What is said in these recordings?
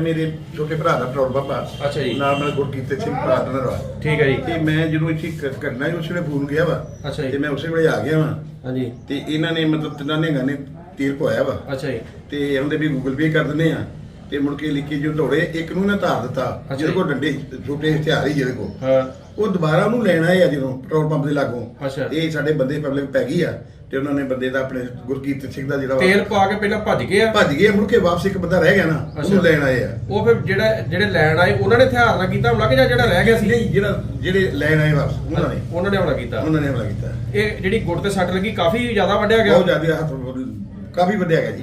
ਮੇਰੇ ਛੋਟੇ ਭਰਾ ਦਾ ਪੰਪ ਆ। ਅੱਛਾ ਜੀ। ਨਾਲ ਮੇਰਾ ਗੁਰਕੀਰਤ ਸਿੰਘ ਪਾਰਟਨਰ ਵਾ ਠੀਕ ਹੈ ਜੀ। ਤੇ ਮੈਂ ਜਦੋਂ ਇੱਥੇ ਕ- ਕਰਨਾ ਸੀ ਉਸ ਵੇਲੇ ਫੋਨ ਗਿਆ ਵਾ। ਅੱਛਾ ਜੀ। ਤੇ ਮੈਂ ਉਸੇ ਵੇਲੇ ਆ ਗਿਆ ਵਾ। ਹਾਂਜੀ। ਤੇ ਇਹਨਾਂ ਨੇ ਮਤਲਬ ਤਿੰਨਾਂ ਨੇ ਨੇ ਤੀਰ ਪਵਾਇਆ ਵਾ। ਅੱਛਾ ਜੀ। ਤੇ ਉਹਦੇ ਵੀ ਗੂਗਲ ਪੇ ਕਰ ਦਿੰਦੇ ਆ। ਤੇ ਮੁੜ ਕੇ ਲਿਖੀ ਜੋ ਦੌੜੇ ਇੱਕ ਨੂੰ ਨਾ ਧਾਰ ਦਿੱਤਾ। ਅੱਛਾ ਜਿਹਦੇ ਜੀ। ਕੋਲ ਡੰਡੇ ਛੋਟੇ ਹਥਿਆਰ ਹੀ ਜਿਹਦੇ ਕੋਲ। ਹਾਂ। ਉਹ ਦੁਬਾਰਾ ਉਹਨੂੰ ਲੈਣ ਆ ਜਦੋਂ ਪੈਟਰੋਲ ਪੰਪ ਦੇ ਲਾਗੋਂ। ਇਹ ਸਾਡੇ ਬੰਦੇ ਪਬਲਿਕ ਪੈ ਗਈ ਆ ਤੇ ਉਹਨਾਂ ਨੇ ਬੰਦੇ ਦਾ ਆਪਣੇ ਗੁਰਕੀਰਤ ਸਿੰਘ ਦਾ ਜਿਹੜਾ ਤੇਲ ਪਾ ਕੇ ਪਹਿਲਾਂ ਭੱਜ ਗਏ ਆ। ਭੱਜ ਗਏ ਮੁੜ ਕੇ ਵਾਪਸ ਇੱਕ ਬੰਦਾ ਰਹਿ ਗਿਆ ਨਾ। ਉਹਨੂੰ ਲੈਣ ਆਏ ਆ। ਉਹ ਫਿਰ ਜਿਹੜਾ ਜਿਹੜੇ ਲੈਣ ਆਏ ਉਹਨਾਂ ਨੇ ਹਥਿਆਰ ਨਾਲ ਕੀਤਾ ਹਮਲਾ ਕਿ ਜਾਂ ਜਿਹੜਾ ਰਹਿ ਗਿਆ ਸੀ? ਨਹੀਂ ਜਿਹੜਾ ਜਿਹੜੇ ਲੈਣ ਆਏ ਵਾਪਸ ਉਹਨਾਂ ਨੇ। ਉਹਨਾਂ ਨੇ ਹਮਲਾ ਕੀਤਾ। ਉਹਨਾਂ ਨੇ ਹਮਲਾ ਕੀਤਾ। ਇਹ ਜਿਹੜੀ ਗੁੱਟ ਤੇ ਸੱਟ ਲੱਗੀ ਕਾਫੀ ਜ਼ਿਆਦਾ ਬਹੁਤ ਗਿਆ। ਜ਼ਿਆਦਾ ਹੱਥ ਕਾਫੀ ਵੱਡਿਆ ਗਿਆ ਜੀ।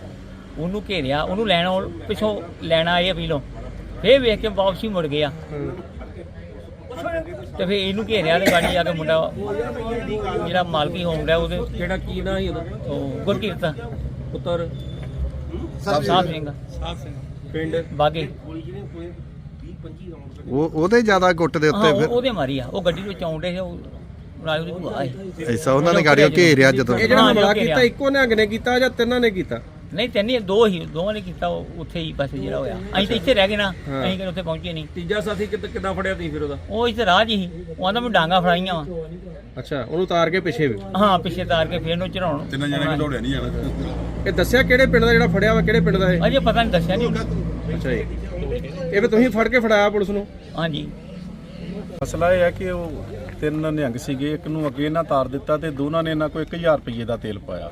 ਉਹਨੂੰ ਘੇਰਿਆ ਉਹਨੂੰ ਲੈਣ ਆਉਣ- ਪਿੱਛੋਂ ਲੈਣ ਆਏ ਆ ਪੀਲੋਂ ਫੇਰ ਵੇਖ ਕੇ ਵਾਪਸੀ ਮੁੜ ਗਏ ਆ। ਹਾਂ। ਤੇ ਫੇਰ ਇਹਨੂੰ ਘੇਰਿਆ ਤੇ ਗਾੜੀ ਆ ਕੇ ਮੁੰਡਾ ਜਿਹੜਾ ਮਾਲਕੀ ਹੋਮ ਦਾ ਉਹਦੇ ਕਿਹੜਾ ਕੀ ਨਾਂ ਉਹਦਾ? ਉਹ ਗੁਰਕੀਰਤ। ਪੁੱਤਰ? ਸਾਹਿਬ ਸਿੰਘ। ਪਿੰਡ? ਬਾਗੇ। ਉਹ ਉਹਦੇ ਜ਼ਿਆਦਾ ਗੁੱਟ ਦੇ ਹਾਂ ਉੱਤੇ ਉਹ- ਫਿਰ ਉਹਦੇ ਮਾਰੀ ਆ। ਉਹ ਗੱਡੀ ਵਿੱਚ ਆਉਂਦੇ ਸੀ ਉਹ ਨਾਲ ਉਹਦੀ ਭੂਆ ਐਸਾ ਉਹਨਾਂ ਨੇ ਗਾੜੀਆਂ ਘੇਰਿਆ ਜਦੋਂ ਇਹ ਜਿਹੜਾ ਹਾਂ, ਹਮਲਾ ਜੋ ਕੀਤਾ। ਇੱਕੋ ਨਿਹੰਗ ਨੇ ਕੀਤਾ ਜਾਂ ਤਿੰਨਾਂ ਨੇ ਕੀਤਾ? ਨਹੀਂ ਤੈਨੂੰ ਦੋ ਹੀ ਦੋਵਾਂ ਨੇ ਕੀਤਾ ਉਹ ਉੱਥੇ ਹੀ ਬਸ ਜਿਹੜਾ ਹੋਇਆ। ਅਸੀਂ ਤਾਂ ਇੱਥੇ ਰਹਿ ਗਏ ਨਾ। ਅਸੀਂ ਕਿ ਉੱਥੇ ਪਹੁੰਚੇ ਨਹੀਂ। ਤੀਜਾ ਸਾਥੀ ਕਿੱਦਾਂ ਫੜਿਆ ਤੁਸੀਂ ਫਿਰ ਉਹਦਾ? ਉਹ ਇੱਥੇ ਰਾਹ ਹੀ ਉਹ ਆਂਦਾ ਮੈਂ ਡਾਂਗਾ ਫੜਾਈਆਂ ਵਾ। ਅੱਛਾ ਉਹਨੂੰ ਉਤਾਰ ਕੇ ਪਿੱਛੇ ਵੀ? ਹਾਂ ਪਿੱਛੇ ਤਾਰ ਕੇ ਫੇਰ ਨੂੰ ਚੜਾਉਣ। ਤਿੰਨ ਜਣੇ ਕਿ ਦੌੜਿਆ ਨਹੀਂ ਜਾਣਾ। ਇਹ ਦੱਸਿਆ ਕਿਹੜੇ ਪਿੰਡ ਦਾ ਜਿਹੜਾ ਫੜਿਆ ਵਾ ਕਿਹੜੇ ਪਿੰਡ ਦਾ ਇਹ? ਅਜੇ ਪਤਾ ਨਹੀਂ ਦੱਸਿਆ ਨਹੀਂ। ਅੱਛਾ ਜੀ। ਇਹ ਵੀ ਤੁਸੀਂ ਫੜ ਕੇ ਫੜਾਇਆ ਪੁਲਿਸ ਨੂੰ? ਹਾਂਜੀ। ਮਸਲਾ ਇਹ ਹੈ ਕਿ ਉਹ ਤਿੰਨ ਨਿਹੰਗ ਸੀਗੇ ਇੱਕ ਨੂੰ ਅੱਗੇ ਨਾ ਤਾਰ ਦਿੱਤਾ ਤੇ ਦੋਨਾਂ ਨੇ ਇਹਨਾਂ ਕੋਲ 1000 ਰੁਪਏ ਦਾ ਤੇਲ ਪਾਇਆ।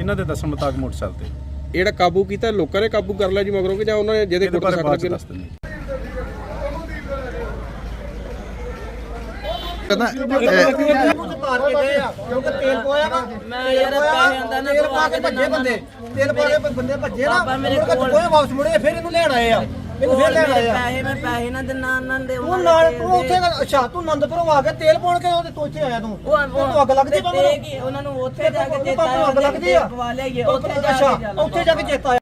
ਇਹਨਾਂ ਦੇ ਦੱਸਣ ਮੁਤਾਬਕ ਮੋਟਰਸਾਈਕਲ ਤੇ। ਇਹ ਜਿਹੜਾ ਕਾਬੂ ਕੀਤਾ ਲੋਕਾਂ ਨੇ ਕਾਬੂ ਕਰ ਲਿਆ ਜੀ ਮਗਰੋਂ ਕਿ ਜਾਂ ਉਹਨਾਂ ਨੇ ਜਿਹਦੇ ਇਹਦੇ ਤੇ ਬਾਰੇ ਸੱਟ ਬਾਅਦ ਚ ਲੱਗੀ ਦੱਸ ਦਿੰਦੇ ਕਹਿੰਦਾ ਤਾਰ ਕੇ ਗਏ ਆ ਕਿਉਂਕਿ ਤੇਲ ਪੋਇਆ ਵਾ। ਮੈਂ ਯਾਰ ਪੈਸੇ ਆਂਦਾ ਨਾ ਤੇਲ ਪਾ ਕੇ ਭੱਜੇ ਬੰਦੇ। ਤੇਲ ਪਾ ਕੇ ਬੰਦੇ ਭੱਜੇ ਨਾ। ਮੇਰੇ ਕੋਲ ਕੋਈ ਵਾਪਸ ਮੁੜੇ ਫਿਰ ਇਹਨੂੰ ਲੈਣ ਆਏ ਆ। ਇਹਨੂੰ ਫਿਰ ਲੈਣ ਆਏ ਆ ਪੈਸੇ ਮੈਂ ਪੈਸੇ ਨਾ ਦਿਨਾ ਉਹਨਾਂ ਦੇ ਤੂੰ ਨਾਲ ਤੂੰ ਉੱਥੇ ਅੱਛਾ ਤੂੰ ਆਨੰਦਪੁਰੋਂ ਆ ਕੇ ਤੇਲ ਪਾਉਣ ਕੇ ਉਹਦੇ ਤੋਂ ਇੱਥੇ ਆਇਆ ਤੂੰ? ਉਹ ਤੂੰ ਅੱਗ ਲੱਗਦੀ ਪਾ ਤੇ ਕੀ ਉਹਨਾਂ ਨੂੰ ਉੱਥੇ ਜਾ ਕੇ ਚੇਤਾ ਪਾਪਾ ਅੱਗ ਲੱਗਦੀ ਆ। ਪਵਾ ਲਿਆਈਏ ਉੱਥੇ ਜਾ ਅੱਛਾ ਕੇ ਉੱਥੇ ਜਾ ਕੇ ਚੇਤਾ ਆਇਆ।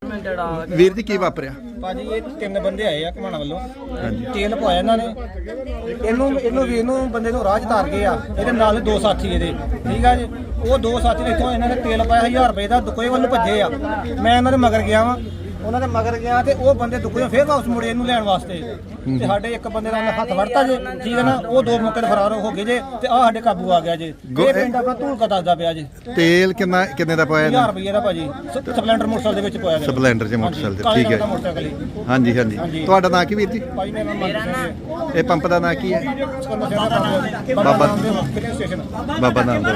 ਵੀਰ ਜੀ ਕੀ ਵਾਪਰਿਆ? ਭਾਜੀ ਇਹ ਤਿੰਨ ਬੰਦੇ ਆਏ ਆ ਘਮਾਣਾ ਵੱਲੋਂ। ਤੇਲ ਪਵਾਇਆ ਇਹਨਾਂ ਨੇ। ਇਹਨੂੰ ਇਹਨੂੰ ਵੀ ਇਹਨੂੰ ਬੰਦੇ ਨੂੰ ਰਾਹ 'ਚ ਤਾਰ ਗਏ ਆ। ਇਹਦੇ ਨਾਲ ਦੋ ਸਾਥੀ ਇਹਦੇ। ਠੀਕ ਆ ਜੀ? ਉਹ ਦੋ ਸਾਥੀ ਨੇ ਇੱਥੋਂ ਇਹਨਾਂ ਨੇ ਤੇਲ ਪਾਇਆ 1000 ਰੁਪਏ ਦਾ ਦੁਕੋਏ ਵੱਲ ਭੱਜੇ ਆ। ਮੈਂ ਇਹਨਾਂ ਦੇ ਮਗਰ ਗਿਆ ਵਾਂ। ਉਹਨਾਂ ਦੇ ਮਗਰ ਗਿਆ ਤੇ ਉਹ ਬੰਦੇ ਦੁਕੋਏ ਫੇਰ ਵਾਪਸ ਮੁੜੇ ਇਹਨੂੰ ਲੈਣ ਵਾਸਤੇ। ਤੇ ਸਾਡੇ ਇੱਕ ਬੰਦੇ ਦਾ ਉਹਨੇ ਹੱਥ ਵੜਤਾ ਜੇ ਠੀਕ ਹੈ ਨਾ? ਉਹ ਦੋ ਮੌਕੇ ਤੇ ਫਰਾਰ ਹੋ ਗਏ ਜੇ ਤੇ ਆ ਸਾਡੇ ਕਾਬੂ ਆ ਗਿਆ ਜੇ। ਇਹ ਪਿੰਡ ਆਪਣਾ ਧੂਲਕਾ ਦੱਸਦਾ ਪਿਆ ਜੇ। ਤੇਲ ਕਿੰਨਾ ਕਿੰਨੇ ਦਾ ਪਾਇਆ 1000 ਇਹਨਾਂ ਰੁਪਏ ਦਾ ਭਾਜੀ। ਸ- ਸਪਲੈਂਡਰ ਮੋਟਰਸਾਈਕਲ ਦੇ ਵਿੱਚ ਪਾਇਆ ਗਿਆ। ਸਪਲੈਂਡਰ 'ਚ ਮੋਟਰਸਾਈਕਲ ਤੇ ਕਾਲੇ ਠੀਕ ਰੰਗ ਦਾ ਹੈ ਮੋਟਰਸਾਈਕਲ। ਹਾਂਜੀ ਹਾਂਜੀ। ਤੁਹਾਡਾ ਨਾਂ ਕੀ ਵੀਰ ਜੀ? ਭਾਈ ਮੇਰਾ ਨਾਮ ਇਹ ਪੰਪ ਦਾ ਨਾਂ ਕੀ ਹੈ? ਦਾ ਬਾਬਾ- ਸਟੇਸ਼ਨ। ਬਾਬਾ ਨਾਮਦੇਵ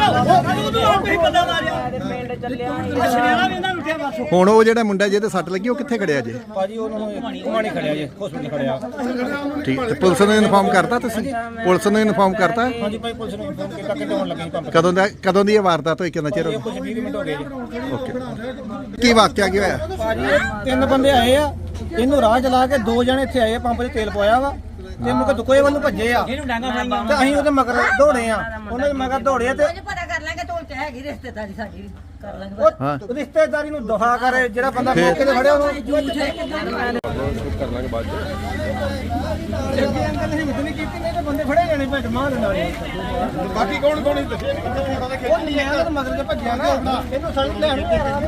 ਪਿੰਡ ਚੱਲਿਆ ਹੁਣ ਉਹ ਜਿਹੜਾ ਮੁੰਡਾ ਜਿਹਦੇ ਸੱਟ ਲੱਗੀ ਉਹ ਕਿੱਥੇ ਖੜਿਆ ਜੇ? ਭਾਜੀ ਉਹਨੂੰ ਘੁਮਾਣੀ ਖੜਿਆ ਜੇ ਹਸਪੀਟਲ ਖੜਿਆ। ਠੀਕ ਤੇ ਪੁਲਿਸ ਨੂੰ ਇਨਫਾਰਮ ਕਰਤਾ ਤੁਸੀਂ ਪੁਲਿਸ ਨੂੰ ਇਨਫਾਰਮ ਕਰਤਾ ਹਾਂਜੀ ਭਾਈ ਪੁਲਿਸ ਨੂੰ ਫੋਨ ਕੀਤਾ ਕਿ ਹੋਣ ਲੱਗੇ ਪੰਪ ਕਦੋਂ ਦਾ ਕਦੋਂ ਦੀ ਇਹ ਵਾਰਦਾਤ ਹੋਈ ਕਿੰਨਾ ਚਿਰ ਹੋ ਕੁਝ 20 ਮਿੰਟ ਹੋ ਗਏ ਜੀ ਓਕੇ ਕੀ ਵਾਕਿਆ ਕੀ ਹੋਇਆ ਭਾਜੀ ਇਹ ਤਿੰਨ ਬੰਦੇ ਆਏ ਆ ਇਹਨੂੰ ਰਾਹ ਚਲਾ ਕੇ ਦੋ ਜਣੇ ਇੱਥੇ ਆਏ ਆ, ਪੰਪ 'ਚ ਤੇਲ ਪਵਾਇਆ ਵਾ ਤੇ ਮੁਕ ਦੁਕੋਏ ਵੱਲ ਨੂੰ ਭੱਜੇ ਆ ਇਹਨੂੰ ਡਾਂਗਾ ਫੜਾਈਆਂ ਤੇ ਅਸੀਂ ਉਹਦੇ ਮਗਰ ਦੌੜੇ ਆ ਉਹਨਾਂ ਦੇ ਮਗਰ ਦੌੜੇ ਆ ਤੇ ਪਤਾ ਕਰ ਲਾਂਗੇ ਤੂੰ ਤੇ ਹੈਗੀ ਰਿਸ਼ਤੇਦਾਰੀ ਸਾਡੀ ਹਾਂ। ਉਹ ਰਿਸ਼ਤੇਦਾਰੀ ਨੂੰ ਦੁਹਾ ਕਰੇ ਜਿਹੜਾ ਬੰਦਾ ਮੌਕੇ ਤੇ ਫੜਿਆ ਉਹਨੂੰ। ਜੱਗੇ ਅੰਕਲ ਨੇ ਹਿੰਮਤ ਨਹੀਂ ਕੀਤੀ ਨਹੀਂ ਤੇ ਬੰਦੇ ਫੜੇ ਜਾਣੇ ਭੱਜ ਮਾਰ ਨਾਲ ਬਾਕੀ ਕੌਣ ਕੌਣ ਹੋਣਾ ਉਹ ਨਿਆਂ ਦੇ ਮਗਰ ਭੱਜਿਆ ਨਾ ਇਹਨੂੰ ਸੜਕ ਲੈਣ ਨੂੰ ਆ।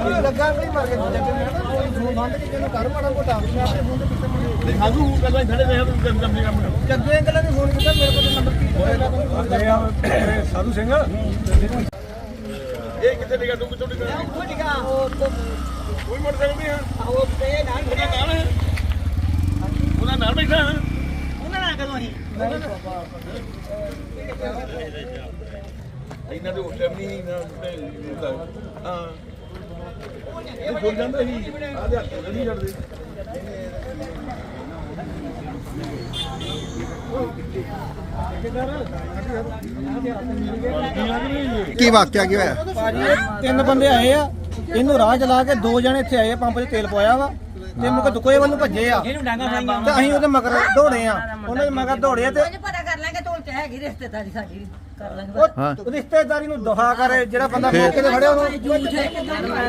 ਰਿਹਾ ਲੱਗਾ ਨਹੀਂ ਮਰ ਕੇ ਜੱਗੇ ਨੇ ਕੋਈ ਫੋਨ ਬੰਦ ਕੇ ਇਹਨੂੰ ਕਰ ਮਾੜਾ ਮੋਟਾ। ਆਪਣੇ ਆਪੇ ਫੋਨ ਦੇ ਪਿੱਛੇ ਮੁੜੇ ਸਾਧੂ ਗੱਲਾਂ ਖੜੇ ਨੇ ਹਮ ਕੰਮ ਕੰਮ ਕੰਮ ਜੱਗੇ ਅੰਕਲ ਨੇ ਫੋਨ ਕੀਤਾ ਮੇਰੇ ਕੋਲ ਨੰਬਰ ਕੀ ਹੋਇਆ ਸਾਧੂ ਸਿੰਘ। ਇਹ ਕਿੱਥੇ ਨਿਕਾ ਤੂੰ ਕਿੱਥੋਂ ਨਿਕਾ ਕੋਈ ਮੋਟਰਸਾਈਕਲ ਨਹੀਂ ਹੈ? ਉਹ ਤੇ ਨਾਲ ਉਹਦਾ ਨਾਲ? ਹੈ ਉਹਦਾ ਨਾਲ ਬੈਠਾ ਹੈ? ਉਹਨਾਂ ਨਾਲ ਕਦੋਂ ਅਸੀਂ? ਇਹਨਾਂ ਦੇ ਹੋਟਲ ਨਹੀਂ ਨਾ ਹੁੰਦਾ। ਹਾਂ। ਇਹ ਫੁੱਲ ਜਾਂਦਾ ਸੀ। ਆਦੇ ਹੱਥ ਤੇ ਨਹੀਂ ਛੱਡਦੇ। ਕੀ ਵਾਕਿਆ ਕੀ ਹੋਇਆ? ਤਿੰਨ ਬੰਦੇ ਆਏ ਆ ਇਹਨੂੰ ਰਾਹ ਚਲਾ ਕੇ ਦੋ ਜਣੇ ਇੱਥੇ ਆਏ ਆ, ਪੰਪ 'ਚ ਤੇਲ ਪਵਾਇਆ ਵਾ ਤੇ ਮੁਕ ਦੁਕੋਏ ਵੱਲ ਨੂੰ ਭੱਜੇ ਆ। ਤੇ ਅਸੀਂ ਉਹਦੇ ਮਗਰ ਦੌੜੇ ਆ ਉਹਨਾਂ ਦੇ ਮਗਰ ਦੌੜੇ ਆ ਤੇ ਪਤਾ ਕਰ ਲਾਂਗੇ ਤੂੰ ਤੇ ਹੈਗੀ ਰਿਸ਼ਤੇਦਾਰੀ ਸਾਡੀ ਕਰ ਲਾਂਗੇ ਉਹ ਰਿਸ਼ਤੇਦਾਰੀ ਨੂੰ ਦੁਹਾ ਕਰੇ ਜਿਹੜਾ ਬੰਦਾ ਮੌਕੇ ਤੇ ਫੜਿਆ ਉਹਨੂੰ।